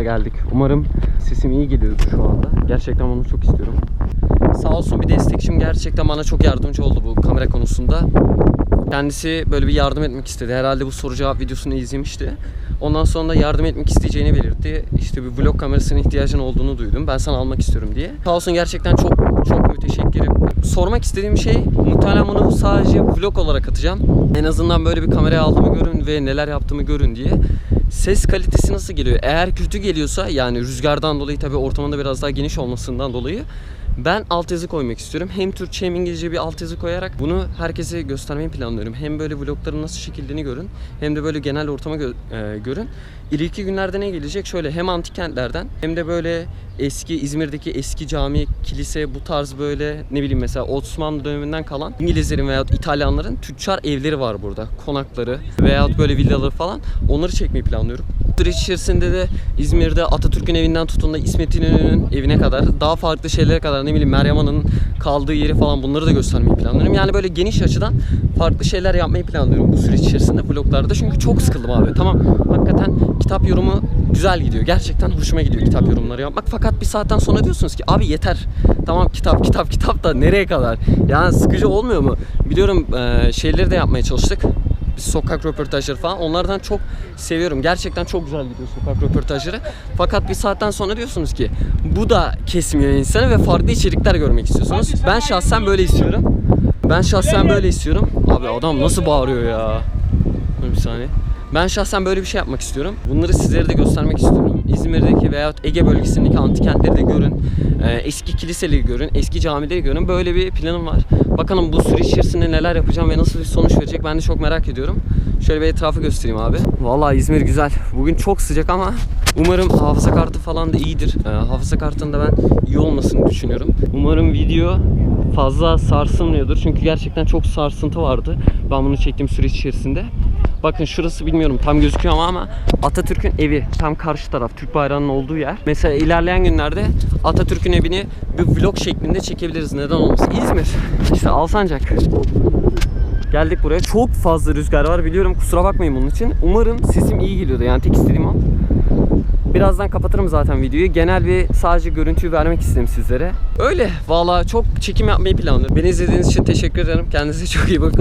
sonunda geldik. Umarım sesim iyi geliyordur şu anda. Gerçekten bunu çok istiyorum. Sağ olsun bir destekçim gerçekten bana çok yardımcı oldu bu kamera konusunda. Kendisi böyle bir yardım etmek istedi. Herhalde bu soru cevap videosunu izlemişti. Ondan sonra da yardım etmek isteyeceğini belirtti. İşte bir vlog kamerasına ihtiyacın olduğunu duydum. Ben sana almak istiyorum diye. Sağ olsun gerçekten çok çok müteşekkirim. Sormak istediğim şey muhtemelen bunu sadece vlog olarak atacağım. En azından böyle bir kameraya aldığımı görün ve neler yaptığımı görün diye. Ses kalitesi nasıl geliyor? Eğer kötü geliyorsa yani rüzgardan dolayı tabii ortamında biraz daha geniş olmasından dolayı ben altyazı koymak istiyorum. Hem Türkçe hem İngilizce bir altyazı koyarak bunu herkese göstermeyi planlıyorum. Hem böyle vlogların nasıl çekildiğini görün hem de böyle genel ortama gö- e, görün. İleriki günlerde ne gelecek? Şöyle hem antik kentlerden hem de böyle eski İzmir'deki eski cami, kilise bu tarz böyle ne bileyim mesela Osmanlı döneminden kalan İngilizlerin veyahut İtalyanların tüccar evleri var burada. Konakları veyahut böyle villaları falan. Onları çekmeyi planlıyorum. Süreç içerisinde de İzmir'de Atatürk'ün evinden tutun da İsmet İnönü'nün evine kadar daha farklı şeylere kadar ne bileyim Meryem Ana'nın kaldığı yeri falan bunları da göstermeyi planlıyorum. Yani böyle geniş açıdan farklı şeyler yapmayı planlıyorum bu süreç içerisinde vloglarda. Çünkü çok sıkıldım abi. Tamam hakikaten kitap yorumu güzel gidiyor. Gerçekten hoşuma gidiyor kitap yorumları yapmak. Fakat bir saatten sonra diyorsunuz ki abi yeter. Tamam kitap kitap kitap da nereye kadar? Yani sıkıcı olmuyor mu? Biliyorum eee, şeyleri de yapmaya çalıştık sokak röportajları falan onlardan çok seviyorum. Gerçekten çok güzel gidiyor sokak röportajları. Fakat bir saatten sonra diyorsunuz ki bu da kesmiyor insanı ve farklı içerikler görmek istiyorsunuz. Ben şahsen böyle istiyorum. Ben şahsen böyle istiyorum. Abi adam nasıl bağırıyor ya? Dur bir saniye. Ben şahsen böyle bir şey yapmak istiyorum. Bunları sizlere de göstermek istiyorum. İzmir'deki veyahut Ege bölgesindeki antik kentleri de görün. Ee, eski kiliseleri görün, eski camileri görün. Böyle bir planım var. Bakalım bu süreç içerisinde neler yapacağım ve nasıl bir sonuç verecek ben de çok merak ediyorum. Şöyle bir etrafı göstereyim abi. Vallahi İzmir güzel. Bugün çok sıcak ama umarım hafıza kartı falan da iyidir. Ee, hafıza kartında ben iyi olmasını düşünüyorum. Umarım video fazla sarsılmıyordur. Çünkü gerçekten çok sarsıntı vardı. Ben bunu çektiğim süreç içerisinde. Bakın şurası bilmiyorum tam gözüküyor ama ama Atatürk'ün evi tam karşı taraf Türk bayrağının olduğu yer. Mesela ilerleyen günlerde Atatürk'ün evini bir vlog şeklinde çekebiliriz. Neden olmasın? İzmir. İşte Alsancak. Geldik buraya. Çok fazla rüzgar var biliyorum. Kusura bakmayın bunun için. Umarım sesim iyi geliyordu. Yani tek istediğim o. Birazdan kapatırım zaten videoyu. Genel bir sadece görüntüyü vermek istedim sizlere. Öyle. Valla çok çekim yapmayı planlıyorum. Beni izlediğiniz için teşekkür ederim. Kendinize çok iyi bakın.